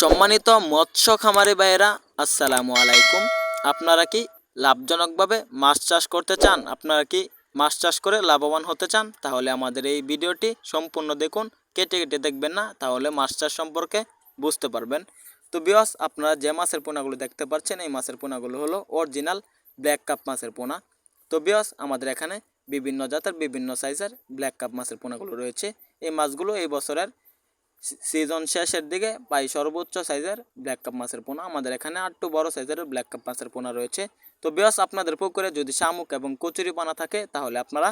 সম্মানিত মৎস্য খামারি ভাইয়েরা, আসসালামু আলাইকুম। আপনারা কি লাভজনকভাবে মাছ চাষ করতে চান? আপনারা কি মাছ চাষ করে লাভবান হতে চান? তাহলে আমাদের এই ভিডিওটি সম্পূর্ণ দেখুন। কেটে কেটে দেখবেন না, তাহলে মাছ চাষ সম্পর্কে বুঝতে পারবেন। তো বিয়স আপনারা যে মাছের পোনাগুলো দেখতে পাচ্ছেন, এই মাছের পোনাগুলো হলো অরিজিনাল ব্ল্যাক কাপ মাছের পোনা। তো বিয়স আমাদের এখানে বিভিন্ন জাতের বিভিন্ন সাইজের ব্ল্যাক কাপ মাছের পোনাগুলো রয়েছে। এই মাছগুলো এই বছরের সিজন শেষের দিকে পাই সর্বোচ্চ সাইজের ব্ল্যাক কাপ মাছের পোনা। আমাদের এখানে আটটু বড় সাইজের ব্ল্যাক কাপ মাছের পোনা রয়েছে। তো বেশ আপনাদের পুকুরে যদি শামুক এবং কচুরি পোনা থাকে, তাহলে আপনারা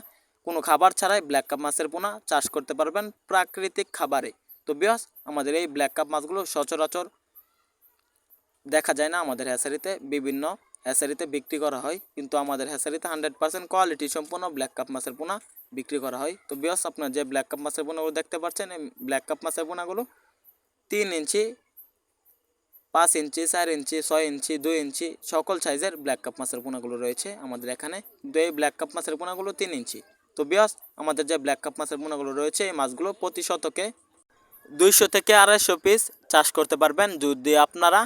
কোনো খাবার ছাড়াই ব্ল্যাক কাপ মাছের পোনা চাষ করতে পারবেন প্রাকৃতিক খাবারে। তো বিয়স আমাদের এই ব্ল্যাক কাপ মাছগুলো সচরাচর দেখা যায় না আমাদের হ্যাসারিতে বিভিন্ন হ্যাসারিতে বিক্রি করা হয়। কিন্তু আমাদের হ্যাসারিতে হান্ড্রেড পার্সেন্ট কোয়ালিটি সম্পূর্ণ ব্ল্যাক কাপ মাছের পোনা বিক্রি করা হয়। তো বিয়স আপনার যে ব্ল্যাক কাপ মাছের পোনাগুলো দেখতে পাচ্ছেন, এই ব্ল্যাক কাপ মাছের পোনাগুলো তিন ইঞ্চি, পাঁচ ইঞ্চি, চার ইঞ্চি, ছয় ইঞ্চি, দুই ইঞ্চি সকল সাইজের ব্ল্যাক কাপ মাছের পোনাগুলো রয়েছে আমাদের এখানে। এই ব্ল্যাক কাপ মাছের পোনাগুলো তিন ইঞ্চি। তো বিয়স আমাদের যে ব্ল্যাক কাপ মাছের পোনাগুলো রয়েছে, এই মাছগুলো প্রতি শতকে দুইশো থেকে আড়াইশো পিস চাষ করতে পারবেন। যদি আপনারা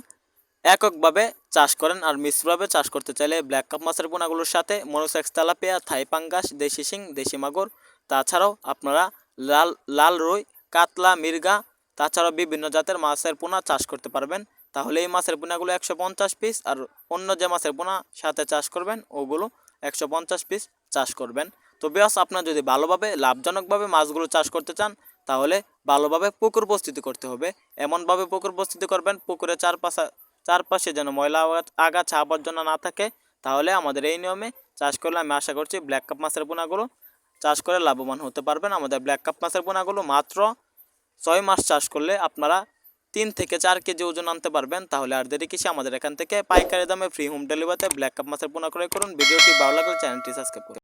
এককভাবে চাষ করেন আর মিশ্রভাবে চাষ করতে চাইলে ব্ল্যাক কাপ মাছের পোনাগুলোর সাথে মনোসেক্স তেলাপিয়া, থাই পাঙ্গাস, দেশি শিং, দেশি মাগুর, তাছাড়াও আপনারা লাল লাল রুই, কাতলা, মির্গা, তাছাড়াও বিভিন্ন জাতের মাছের পোনা চাষ করতে পারবেন। তাহলে এই মাছের পোনাগুলো একশো পঞ্চাশ পিস আর অন্য যে মাছের পোনা সাথে চাষ করবেন, ওগুলো একশো পঞ্চাশ পিস চাষ করবেন। তো বেশ আপনার যদি ভালোভাবে, লাভজনকভাবে মাছগুলো চাষ করতে চান, তাহলে ভালোভাবে পুকুর প্রস্তুতি করতে হবে। এমনভাবে পুকুর প্রস্তুতি করবেন পুকুরে চারপাশে চারপাশে যেন ময়লা আগা- আগাছা আবর্জনা না থাকে, তাহলে আমাদের এই নিয়মে চাষ করলে আমি আশা করছি ব্ল্যাক কাপ মাছের পোনাগুলো চাষ করে লাভবান হতে পারবেন। আমাদের ব্ল্যাক কাপ মাছের পোনাগুলো মাত্র ছয় মাস চাষ করলে আপনারা তিন থেকে চার কেজি ওজন আনতে পারবেন। তাহলে আর দেরি কিসে আমাদের এখান থেকে পাইকারি দামে ফ্রি হোম ডেলিভারিতে ব্ল্যাক কাপ মাছের পোনা ক্রয় করুন। ভিডিওটি ভালো লাগলে চ্যানেলটি সাবস্ক্রাইব করুন।